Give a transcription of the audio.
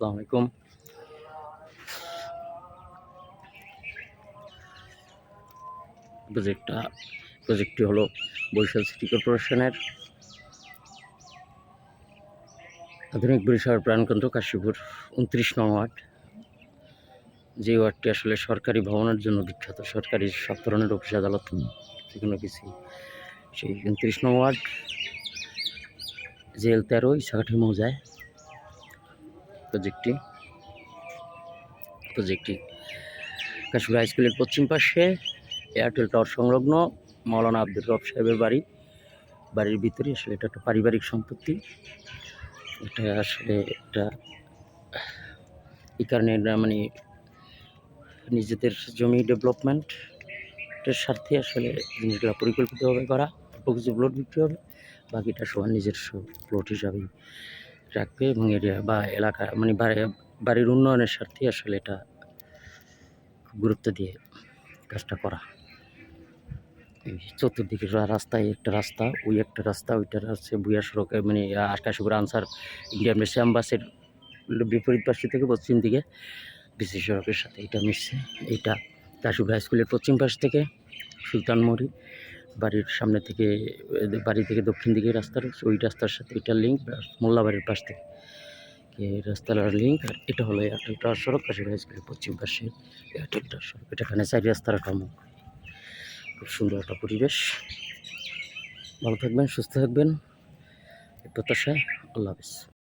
আসসালামু প্রজেক্টটা, প্রজেক্টটি হলো বরিশাল সিটি কর্পোরেশনের আধুনিক বরিশাল প্রাণকেন্দ্র, কাশীপুর, উনত্রিশ নং ওয়ার্ড। যে ওয়ার্ডটি আসলে সরকারি ভবনের জন্য বিখ্যাত, সরকারি সব ধরনের অফিস, আদালত যে কোনো কিছু। সেই উনত্রিশ নং ওয়ার্ড, জেল তেরো ইসাঘাটি মৌজায়। প্রজেক্টটি। প্রজেক্টটি কাশীপুর হাই স্কুলের পশ্চিম পাশে এয়ারটেল টাওয়ার সংলগ্ন মৌলানা আব্দুল রব সাহেবের বাড়ি। বাড়ির ভিতরে আসলে এটা একটা পারিবারিক সম্পত্তি। এটা আসলে একটা এই কারণে মানে নিজেদের জমি ডেভেলপমেন্টের স্বার্থে আসলে জিনিসগুলো পরিকল্পিতভাবে করা কিছু প্লট বিক্রি হবে। বাকিটা সবার নিজস্ব প্লট হিসাবেই রাখবে এবং এরিয়া বা এলাকা মানে বাড়ি- বাড়ির উন্নয়নের স্বার্থে আসলে এটা খুব গুরুত্ব দিয়ে কাজটা করা। চতুর্দিকে রাস্তায় একটা রাস্তা, ওই একটা রাস্তা, ওইটা হচ্ছে বুয়া সড়কে মানে আকাশপুর আনসার ইন্ডিয়ান মেসিয়াম বাসের বিপরীত পাশে থেকে পশ্চিম দিকে বিসি সড়কের সাথে এটা মিশছে। এইটা কাশীপুর হাই স্কুলের পশ্চিম পাশ থেকে সুলতান সুলতানমুড়ি বাড়ির সামনে থেকে বাড়ি থেকে দক্ষিণ দিকে রাস্তা রয়েছে। ওই রাস্তার সাথে এটার লিঙ্ক মোল্লাবাড়ির পাশ থেকে। রাস্তার লিঙ্ক আর এটা হলো এয়ারটেল টাওয়ার সড়ক হাই স্কুলের পশ্চিম পাশে এয়ারটেল টাওয়ার সড়ক। এটা এখানে চারি রাস্তার একটা মুখ খুব সুন্দর একটা পরিবেশ। ভালো থাকবেন, সুস্থ থাকবেন। প্রত্যাশা আল্লাহ হাফিজ।